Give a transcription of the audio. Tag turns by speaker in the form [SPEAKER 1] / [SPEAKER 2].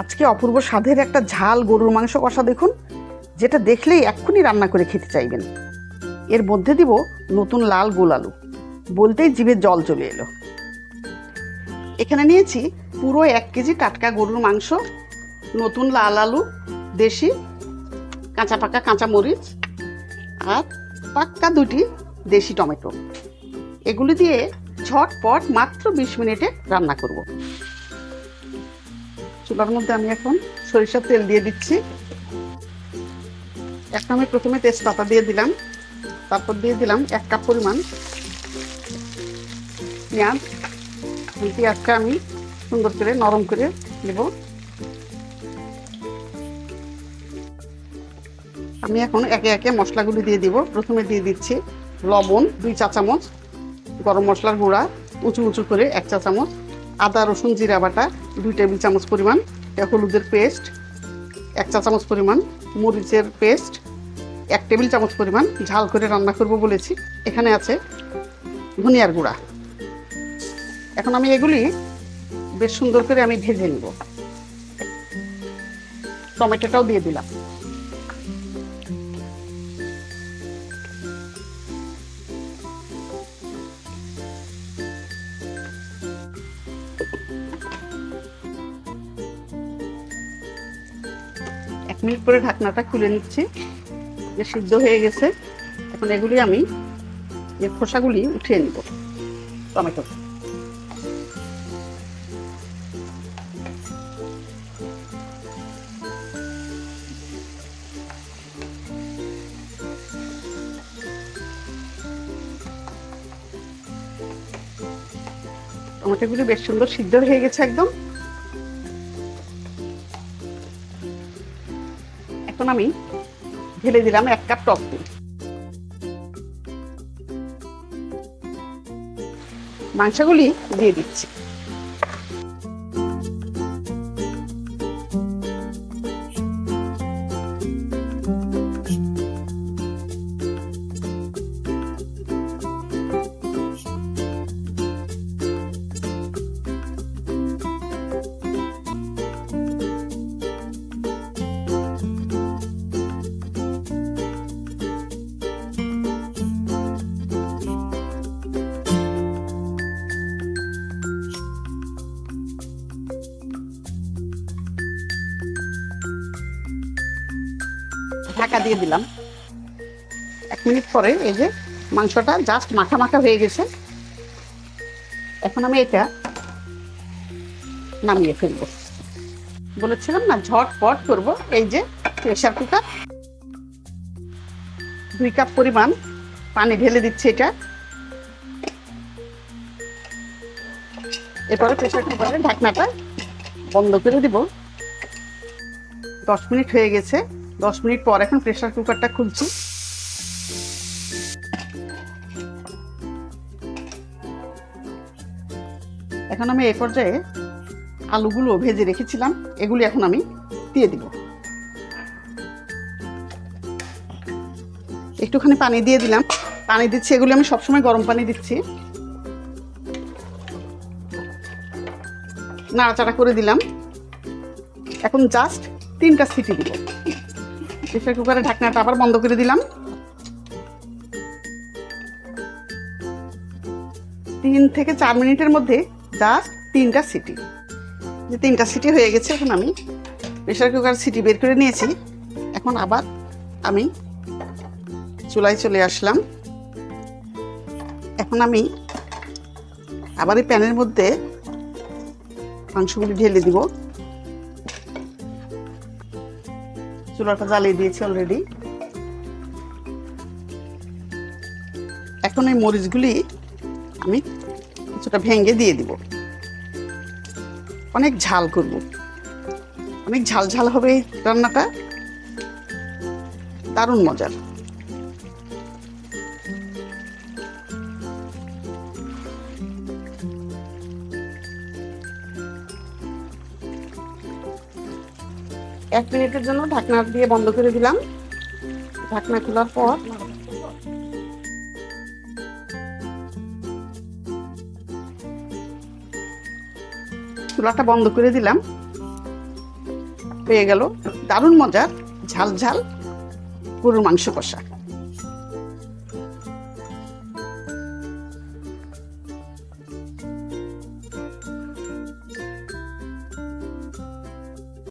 [SPEAKER 1] আজকে অপূর্ব স্বাদের একটা ঝাল গরুর মাংস কষা দেখুন, যেটা দেখলেই এক্ষুনি রান্না করে খেতে চাইবেন। এর মধ্যে দিব নতুন লাল গোল আলু। বলতেই জিভে জল চলে এলো। এখানে নিয়েছি পুরো এক কেজি টাটকা গরুর মাংস, নতুন লাল আলু, দেশি, কাঁচা পাকা কাঁচা মরিচ, আর পাক্কা দুটি দেশি টমেটো। এগুলি দিয়ে ঝটপট মাত্র বিশ মিনিটে রান্না করব। চুলার মধ্যে আমি এখন সরিষার তেল দিয়ে দিচ্ছি। একটা আমি প্রথমে তেজপাতা দিয়ে দিলাম। তারপর দিয়ে দিলাম এক কাপ পরিমাণ পেঁয়াজ। পেঁয়াজটা আমি সুন্দর করে নরম করে নেব। আমি এখন একে একে মশলাগুলি দিয়ে দিব। প্রথমে দিয়ে দিচ্ছি লবণ, দুই চা চামচ গরম মশলার গুঁড়া, উঁচু উঁচু করে এক চা চামচ আদা, রসুন, জিরা বাটা, দুই টেবিল চামচ পরিমাণ হলুদের পেস্ট, এক চা চামচ পরিমাণ, মরিচের পেস্ট, এক টেবিল চামচ পরিমাণ, ঝাল করে রান্না করব বলেছি। এখানে আছে ধনিয়ার গুঁড়া। এখন আমি এগুলি বেশ সুন্দর করে আমি ভেজে নেব। টমেটোটাও দিয়ে দিলাম। মিনিট পরে ঢাকনাটা খুলে নিচ্ছি। যে সিদ্ধ হয়ে গেছে, এখন এগুলি আমি এর খোসাগুলি উঠিয়ে নিব, টমেটো। টমেটোগুলি বেশ সুন্দর সিদ্ধ হয়ে গেছে একদম। এখন আমি ঢেলে দিলাম এক কাপ টক দই। মাংসগুলি দিয়ে দিচ্ছি। ঢাকা দিয়ে দিলাম। এক মিনিট পরে এই যে মাংসটা জাস্ট মাখা মাখা হয়ে গেছে। এখন আমি এটা নামিয়ে ফেলব। বলেছিলাম না, ঝটপট করব। এই যে প্রেশার কুকার দুই কাপ পরিমাণ পানি ঢেলে দিচ্ছে এটা। এরপরে প্রেশার কুকারের ঢাকনাটা বন্ধ করে দিব। দশ মিনিট হয়ে গেছে। দশ মিনিট পর এখন প্রেশার কুকারটা খুলছি। এখন আমি এই পর্যায়ে আলুগুলো ভেজে রেখেছিলাম, এগুলি এখন আমি দিয়ে দিব। একটুখানি পানি দিয়ে দিলাম। পানি দিচ্ছি, এগুলি আমি সবসময় গরম পানি দিচ্ছি। নাড়াচাড়া করে দিলাম। এখন জাস্ট তিনটা সিটি দিব। প্রেশার কুকারে ঢাকনাটা আবার বন্ধ করে দিলাম। তিন থেকে চার মিনিটের মধ্যে জাস্ট তিনটা সিটি। যে তিনটা সিটি হয়ে গেছে, এখন আমি প্রেশার কুকার সিটি বের করে নিয়েছি। এখন আবার আমি চুলায় চলে আসলাম। এখন আমি আবার এই প্যানের মধ্যে মাংসগুলি ঢেলে দিব। চুলাটা জ্বালিয়ে দিয়েছি অলরেডি এখন এই মরিচগুলি আমি কিছুটা ভেঙে দিয়ে দিব। অনেক ঝাল করব। অনেক ঝাল ঝাল হবে রান্নাটা। দারুণ মজার। এক মিনিটের জন্য ঢাকনা দিয়ে বন্ধ করে দিলাম। ঢাকনা খোলার পর চুলাটা বন্ধ করে দিলাম। হয়ে গেল। দারুণ মজার ঝাল ঝাল গরুর মাংস কষা।